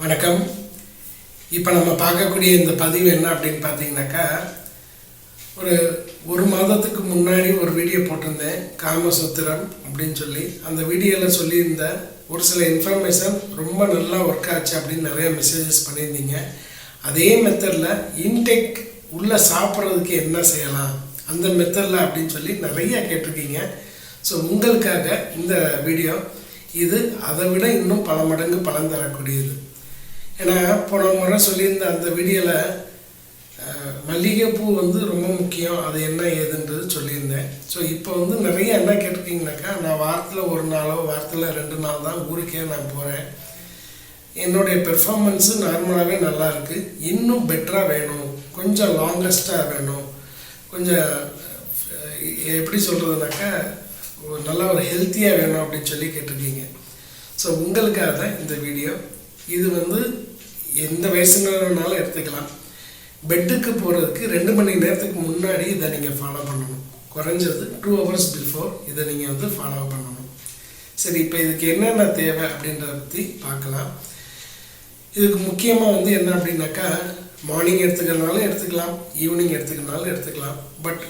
வணக்கம். இப்போ நம்ம பார்க்கக்கூடிய இந்த பதிவு என்ன அப்படின்னு பார்த்தீங்கன்னாக்கா ஒரு ஒரு மாதத்துக்கு முன்னாடி ஒரு வீடியோ போட்டிருந்தேன் காமசூத்திரம் அப்படின்னு சொல்லி. அந்த வீடியோவில் சொல்லியிருந்த ஒரு சில இன்ஃபர்மேஷன் ரொம்ப நல்லா ஒர்க் ஆச்சு அப்படின்னு நிறைய மெசேஜஸ் பண்ணியிருந்தீங்க. அதே மெத்தடில் இன்டெக் உள்ளே சாப்பிட்றதுக்கு என்ன செய்யலாம் அந்த மெத்தடில் அப்படின்னு சொல்லி நிறைய கேட்டிருக்கீங்க. ஸோ உங்களுக்காக இந்த வீடியோ இது அதை விட இன்னும் பல மடங்கு பலன் தரக்கூடியது. ஏன்னா போன முறை சொல்லியிருந்த அந்த வீடியோவில் மல்லிகைப்பூ வந்து ரொம்ப முக்கியம் அது என்ன ஏதுன்றது சொல்லியிருந்தேன். ஸோ இப்போ வந்து நிறைய என்ன கேட்டிருக்கீங்கனாக்கா நான் வாரத்தில் ஒரு நாளோ வாரத்தில் ரெண்டு நாள் தான் ஊருக்கே நான் போகிறேன் என்னுடைய பெர்ஃபார்மன்ஸு நார்மலாகவே நல்லா இருக்குது இன்னும் பெட்டராக வேணும். கொஞ்சம் லாங்கஸ்ட்டாக வேணும். கொஞ்சம் எப்படி சொல்கிறதுனாக்கா நல்ல ஒரு ஹெல்த்தியாக வேணும் அப்படின்னு சொல்லி கேட்டிருக்கீங்க. ஸோ உங்களுக்காக தான் இந்த வீடியோ. இது வந்து எந்த வயசுனாலும் எடுத்துக்கலாம். பெட்டுக்கு போகிறதுக்கு ரெண்டு மணி நேரத்துக்கு முன்னாடி இதை நீங்கள் ஃபாலோ பண்ணணும். குறைஞ்சது டூ ஹவர்ஸ் பிஃபோர் இதை நீங்கள் வந்து ஃபாலோ பண்ணணும். சரி இப்போ இதுக்கு என்னென்ன தேவை அப்படின்றத பற்றி பார்க்கலாம். இதுக்கு முக்கியமாக வந்து என்ன அப்படின்னாக்கா மார்னிங் எடுத்துக்கிறனாலும் எடுத்துக்கலாம் ஈவினிங் எடுத்துக்கிறனாலும் எடுத்துக்கலாம். பட்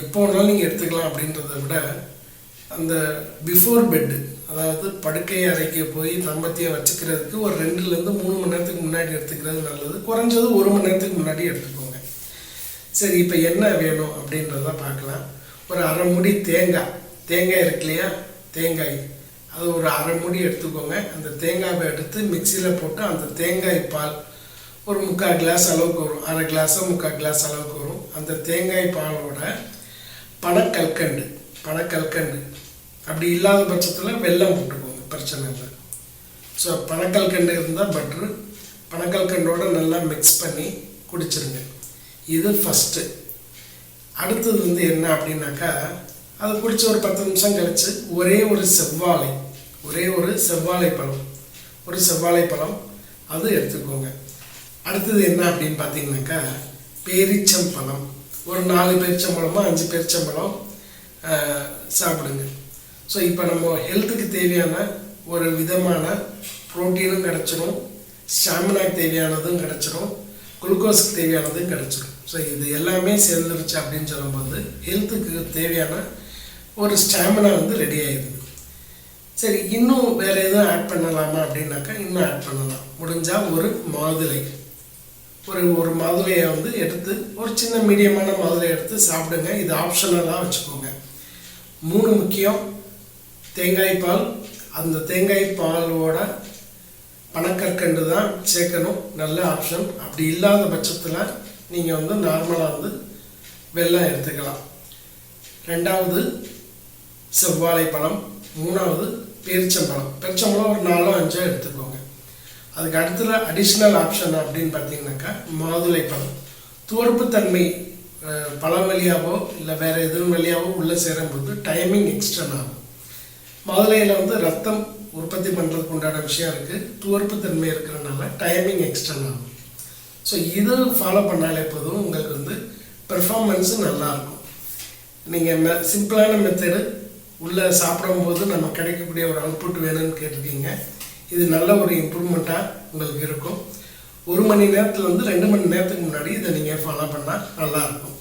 எப்போ வேணாலும் நீங்கள் எடுத்துக்கலாம் அப்படின்றத விட அந்த பிஃபோர் பெட்டு அதாவது படுக்கை அறைக்கு போய் தம்பத்தியை வச்சுக்கிறதுக்கு ஒரு ரெண்டுலேருந்து மூணு மணி நேரத்துக்கு முன்னாடி எடுத்துக்கிறது நல்லது. குறைஞ்சது ஒரு மணி நேரத்துக்கு முன்னாடி எடுத்துக்கோங்க. சரி இப்போ என்ன வேணும் அப்படின்றத பார்க்கலாம். ஒரு அரை முடி தேங்காய். தேங்காய் இருக்கு இல்லையா? தேங்காய். அது ஒரு அரை முடி எடுத்துக்கோங்க. அந்த தேங்காவை எடுத்து மிக்சியில் போட்டு அந்த தேங்காய் பால் ஒரு முக்கால் கிளாஸ் அளவுக்கு வரும். அரை கிளாஸோ முக்கால் கிளாஸ் அளவுக்கு வரும். அந்த தேங்காய் பாலோட பனக்கல்கண்டு. பனக்கல்கண்டு. அப்படி இல்லாத பட்சத்தில் வெள்ளம் போட்டுக்கோங்க பிரச்சனை இல்லை. ஸோ பனக்கல்கண்டு இருந்தால் பட்ரு பனக்கல்கண்டோட நல்லா மிக்ஸ் பண்ணி குடிச்சிருங்க. இது ஃபஸ்ட்டு அடுத்தது வந்து என்ன அப்படின்னாக்கா அதை குடித்து ஒரு பத்து நிமிஷம் கழிச்சு ஒரே ஒரு செவ்வாழை ஒரே ஒரு செவ்வாழை பழம் ஒரு செவ்வாழை பழம் அது எடுத்துக்கோங்க. அடுத்தது என்ன அப்படின்னு பார்த்தீங்கன்னாக்கா பேரிச்சம் பழம் ஒரு நாலு பேரிச்சம்பழமோ அஞ்சு பேரிச்சம்பழம் சாப்பிடுங்க. ஸோ இப்போ நம்ம ஹெல்த்துக்கு தேவையான ஒரு விதமான ப்ரோட்டீனும் கிடச்சிரும். ஸ்டாமினாக்கு தேவையானதும் கிடச்சிரும். குளுக்கோஸுக்கு தேவையானதும் கிடச்சிரும். ஸோ இது எல்லாமே சேர்ந்துருச்சு அப்படின்னு சொல்லும்போது ஹெல்த்துக்கு தேவையான ஒரு ஸ்டாமினா வந்து ரெடி ஆகிடுது சரி இன்னும் வேறு எதுவும் ஆட் பண்ணலாமா அப்படின்னாக்கா இன்னும் ஆட் பண்ணலாம். முடிஞ்சால் ஒரு மாதுளை. ஒரு ஒரு மாதுளையை வந்து எடுத்து ஒரு சின்ன மீடியமான மாதுளை எடுத்து சாப்பிடுங்க. இது ஆப்ஷனலாக வச்சுக்கோங்க. மூணு முக்கியம். தேங்காய் பால் அந்த தேங்காய் பாலோட பனக்கற்கண்டு தான் சேர்க்கணும். நல்ல ஆப்ஷன் அப்படி இல்லாத பட்சத்தில் நீங்கள் வந்து நார்மலாக வந்து வெள்ளம் எடுத்துக்கலாம். ரெண்டாவது செவ்வாழை பழம். மூணாவது பேரிச்சம்பழம் பேரிச்சம்பழம் ஒரு நாலோ அஞ்சோ எடுத்துக்கோங்க. அதுக்கு அடுத்தது அடிஷ்னல் ஆப்ஷன் அப்படின்னு பார்த்தீங்கன்னாக்கா மாதுளை பழம். துவர்ப்புத்தன்மை பழம் வழியாவோ இல்லை வேறு எதுவும் வழியாவோ உள்ளே சேரும்போது டைமிங் எக்ஸ்டர்ன் ஆகும். மாதுளையில் வந்து ரத்தம் உற்பத்தி பண்ணுறதுக்கு உண்டான விஷயம் இருக்குது துவர்ப்பு தன்மை இருக்கிறனால டைமிங் எக்ஸ்டன் ஆகும் ஸோ இது ஃபாலோ பண்ணாலே போதும் உங்களுக்கு வந்து பெர்ஃபார்மன்ஸு நல்லாயிருக்கும் நீங்கள் மெ சிம்பிளான மெத்தடு உள்ளே சாப்பிடும்போது நம்ம கிடைக்கக்கூடிய ஒரு அவுட்புட் வேணும்னு கேட்டிருக்கீங்க. இது நல்ல ஒரு இம்ப்ரூவ்மெண்ட்டாக உங்களுக்கு இருக்கும். ஒரு மணி நேரத்தில் வந்து ரெண்டு மணி நேரத்துக்கு முன்னாடி இதை நீங்கள் ஃபாலோ பண்ணால் நல்லாயிருக்கும்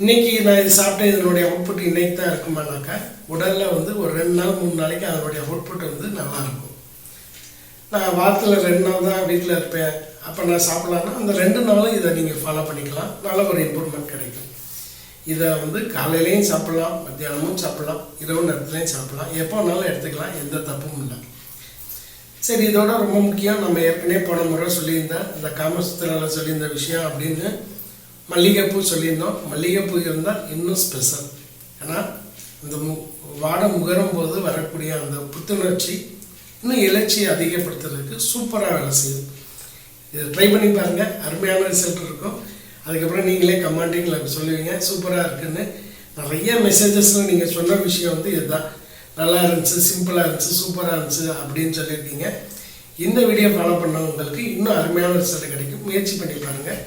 இன்னைக்கு நான் இது சாப்பிட்டேன் இதனுடைய அவுட்புட் இன்னைக்கு தான் இருக்குமானாக்கா உடலில் வந்து ஒரு ரெண்டு நாள் மூணு நாளைக்கு அதனுடைய அவுட்புட் வந்து நல்லாயிருக்கும் நான் வாரத்தில் ரெண்டு நாள் தான் வீட்டில் இருப்பேன். அப்போ நான் சாப்பிட்லான்னா அந்த ரெண்டு நாளும் இதை நீங்கள் ஃபாலோ பண்ணிக்கலாம். நல்ல ஒரு இம்ப்ரூவ்மெண்ட் கிடைக்கும். இதை வந்து காலையிலையும் சாப்பிட்லாம் மத்தியானமும் சாப்பிட்லாம் இரவு நேரத்துலையும் சாப்பிடலாம். எப்போ வேணாலும் எடுத்துக்கலாம் எந்த தப்பும் இல்லை. சரி இதோட ரொம்ப முக்கியம். நம்ம ஏற்கனவே போன முறை சொல்லியிருந்தேன் இந்த காமசூத்திராவில் சொல்லியிருந்த விஷயம் அப்படின்னு. மல்லிகைப்பூ சொல்லியிருந்தோம். மல்லிகைப்பூ இருந்தால் இன்னும் ஸ்பெஷல் ஏன்னா இந்த மு வாடை முகரும் போது வரக்கூடிய அந்த புத்துணர்ச்சி இன்னும் எழுச்சியை அதிகப்படுத்துறதுக்கு சூப்பராக வேலை செய்யுது இதை ட்ரை பண்ணி பாருங்கள் அருமையான ரிசல்ட் இருக்கும். அதுக்கப்புறம் நீங்களே கமாண்டிங்கில் சொல்லுவீங்க. சூப்பராக இருக்குன்னு. நிறைய மெசேஜஸில் நீங்கள் சொன்ன விஷயம் வந்து இதுதான். நல்லா இருந்துச்சு சிம்பிளாக இருந்துச்சு சூப்பராக இருந்துச்சு அப்படின்னு சொல்லியிருக்கீங்க. இந்த வீடியோ ஃபாலோ பண்ணவங்களுக்கு இன்னும் அருமையான ரிசல்ட் கிடைக்கும். முயற்சி பண்ணி பாருங்கள்